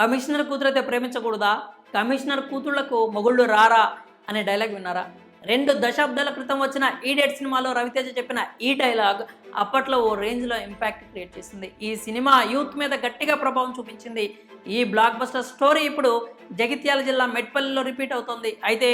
Commissioner కూతురైతే ప్రేమించకూడదా? Commissioner కూతుళ్ళకు మొగుళ్ళు రారా? అనే డైలాగ్ విన్నారా? రెండు దశాబ్దాల క్రితం వచ్చిన ఈడెట్ సినిమాలో రవితేజ చెప్పిన ఈ డైలాగ్ అప్పట్లో ఓ రేంజ్లో ఇంపాక్ట్ క్రియేట్ చేసింది. ఈ సినిమా యూత్ మీద గట్టిగా ప్రభావం చూపించింది. ఈ బ్లాక్ బస్టర్ స్టోరీ ఇప్పుడు జగిత్యాల జిల్లా మెట్పల్లిలో రిపీట్ అవుతోంది. అయితే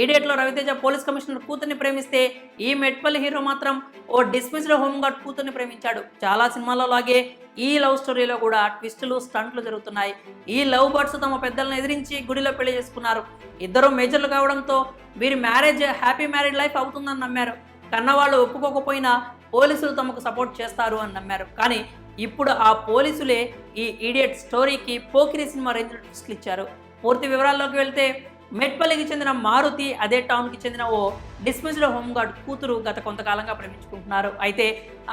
ఈడేట్లో రవితేజ పోలీస్ కమిషనర్ కూతుర్ని ప్రేమిస్తే ఈ మెట్పల్లి హీరో మాత్రం ఓ డిస్మిస్డ్ హోంగార్డ్ కూతుర్ని ప్రేమించాడు. చాలా సినిమాల్లో లాగే ఈ లవ్ స్టోరీలో కూడా ట్విస్టులు స్టంట్లు జరుగుతున్నాయి. ఈ లవ్ బర్డ్స్ తమ పెద్దలను ఎదిరించి గుడిలో పెళ్ళి చేసుకున్నారు. ఇద్దరు మేజర్లు కావడంతో వీరి మ్యారేజ్ హ్యాపీ మ్యారేడ్ లైఫ్ అవుతుందని నమ్మారు. కన్నవాళ్ళు ఒప్పుకోకపోయినా పోలీసులు తమకు సపోర్ట్ చేస్తారు అని నమ్మారు. కానీ ఇప్పుడు ఆ పోలీసులే ఈ ఈడియట్ స్టోరీకి పోకిరి సినిమా రేంజ్ ట్విస్ట్లు ఇచ్చారు. పూర్తి వివరాల్లోకి వెళ్తే మెట్పల్లికి చెందిన మారుతి అదే టౌన్కి చెందిన ఓ డిస్మిస్డ్ హోంగార్డ్ కూతురు గత కొంతకాలంగా ప్రేమించుకుంటున్నారు. అయితే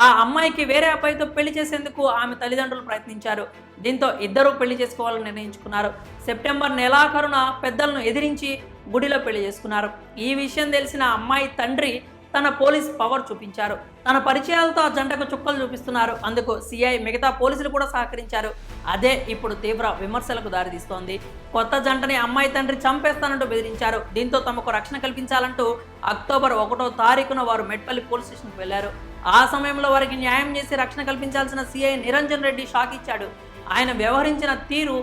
ఆ అమ్మాయికి వేరే అబ్బాయితో పెళ్ళి చేసేందుకు ఆమె తల్లిదండ్రులు ప్రయత్నించారు. దీంతో ఇద్దరూ పెళ్ళి చేసుకోవాలని నిర్ణయించుకున్నారు. సెప్టెంబర్ నెలాఖరున పెద్దలను ఎదిరించి గుడిలో పెళ్ళి చేసుకున్నారు. ఈ విషయం తెలిసిన అమ్మాయి తండ్రి తన పోలీస్ పవర్ చూపించారు. తన పరిచయాలతో ఆ జంటకు చుక్కలు చూపిస్తున్నారు. అందుకు సిఐ మిగతా పోలీసులు కూడా సహకరించారు. అదే ఇప్పుడు తీవ్ర విమర్శలకు దారితీస్తోంది. కొత్త జంటని అమ్మాయి తండ్రి చంపేస్తానంటూ బెదిరించారు. దీంతో తమకు రక్షణ కల్పించాలంటూ అక్టోబర్ ఒకటో తారీఖున వారు మెట్పల్లి పోలీస్ స్టేషన్కి వెళ్ళారు ఆ సమయంలో వారికి న్యాయం చేసి రక్షణ కల్పించాల్సిన సిఐ నిరంజన్ రెడ్డి షాక్ ఇచ్చాడు. ఆయన వ్యవహరించిన తీరు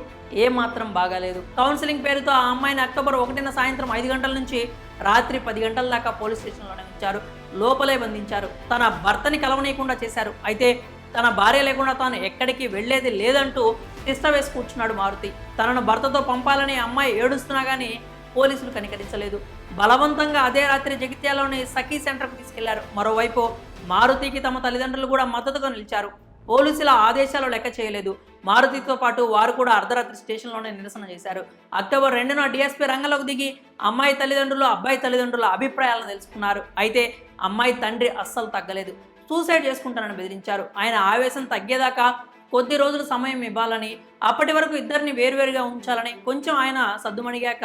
ఏమాత్రం బాగాలేదు. కౌన్సిలింగ్ పేరుతో ఆ అమ్మాయిని అక్టోబర్ ఒకటిన సాయంత్రం ఐదు గంటల నుంచి రాత్రి పది గంటల దాకా పోలీస్ స్టేషన్లోనే ఉంచారు లోపలే బంధించారు. తన భర్తని కలవనీయకుండా చేశారు. అయితే తన భార్య లేకుండా తాను ఎక్కడికి వెళ్ళేది లేదంటూ తిష్ట వేసి కూర్చున్నాడు మారుతి. తనను భర్తతో పంపాలని అమ్మాయి ఏడుస్తున్నా కానీ పోలీసులు కనికరించలేదు. బలవంతంగా అదే రాత్రి జగిత్యాలోని సఖీ సెంటర్కు తీసుకెళ్ళారు. మరోవైపు మారుతికి తమ తల్లిదండ్రులు కూడా మద్దతుగా నిలిచారు. పోలీసుల ఆదేశాలు లెక్క చేయలేదు. మారుతితో పాటు వారు కూడా అర్ధరాత్రి స్టేషన్లోనే నిరసన చేశారు. అక్టోబర్ రెండున డిఎస్పీ రంగంలోకి దిగి అమ్మాయి తల్లిదండ్రులు అబ్బాయి తల్లిదండ్రుల అభిప్రాయాలను తెలుసుకున్నారు. అయితే అమ్మాయి తండ్రి అస్సలు తగ్గలేదు. సూసైడ్ చేసుకుంటానని బెదిరించారు. ఆయన ఆవేశం తగ్గేదాకా కొద్ది రోజులు సమయం ఇవ్వాలని అప్పటి వరకు ఇద్దరిని వేరువేరుగా ఉంచాలని కొంచెం ఆయన సద్దుమణిగాక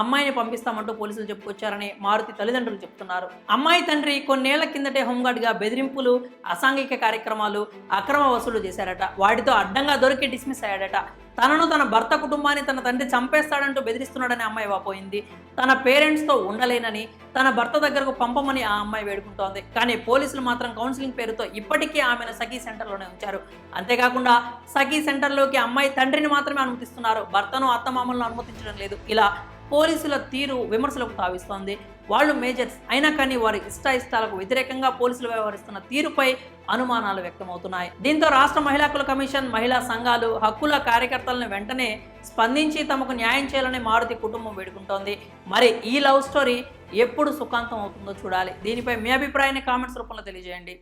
అమ్మాయిని పంపిస్తామంటూ పోలీసులు చెప్పుకొచ్చారని మారుతి తల్లిదండ్రులు చెప్తున్నారు. అమ్మాయి తండ్రి కొన్నేళ్ళ కిందటే హోంగార్డ్గా బెదిరింపులు అసాంఘిక కార్యక్రమాలు అక్రమ వసూలు చేశారట వాటితో అడ్డంగా దొరికి డిస్మిస్ అయ్యాడట. తనను తన భర్త కుటుంబాన్ని తన తండ్రి చంపేస్తాడంటూ బెదిరిస్తున్నాడని అమ్మాయి వాపోయింది. తన పేరెంట్స్తో ఉండలేనని తన భర్త దగ్గరకు పంపమని ఆ అమ్మాయి వేడుకుంటోంది. కానీ పోలీసులు మాత్రం కౌన్సిలింగ్ పేరుతో ఇప్పటికీ ఆమెను సఖీ సెంటర్లోనే ఉంచారు. అంతేకాకుండా సఖీ సెంటర్లోకి అమ్మాయి తండ్రిని మాత్రమే అనుమతిస్తున్నారు. భర్తను అత్తమామలను అనుమతించడం లేదు. ఇలా పోలీసుల తీరు విమర్శలకు తావిస్తోంది. వాళ్ళు మేజర్స్. అయినా కానీ వారి ఇష్టాయిష్టాలకు వ్యతిరేకంగా పోలీసులు వ్యవహరిస్తున్న తీరుపై అనుమానాలు వ్యక్తమవుతున్నాయి. దీంతో రాష్ట్ర మహిళా హక్కుల కమిషన్ మహిళా సంఘాలు హక్కుల కార్యకర్తలను వెంటనే స్పందించి తమకు న్యాయం చేయాలని మారుతి కుటుంబం వేడుకుంటోంది. మరి ఈ లవ్ స్టోరీ ఎప్పుడు సుఖాంతం అవుతుందో చూడాలి. దీనిపై మీ అభిప్రాయాన్ని కామెంట్స్ రూపంలో తెలియజేయండి.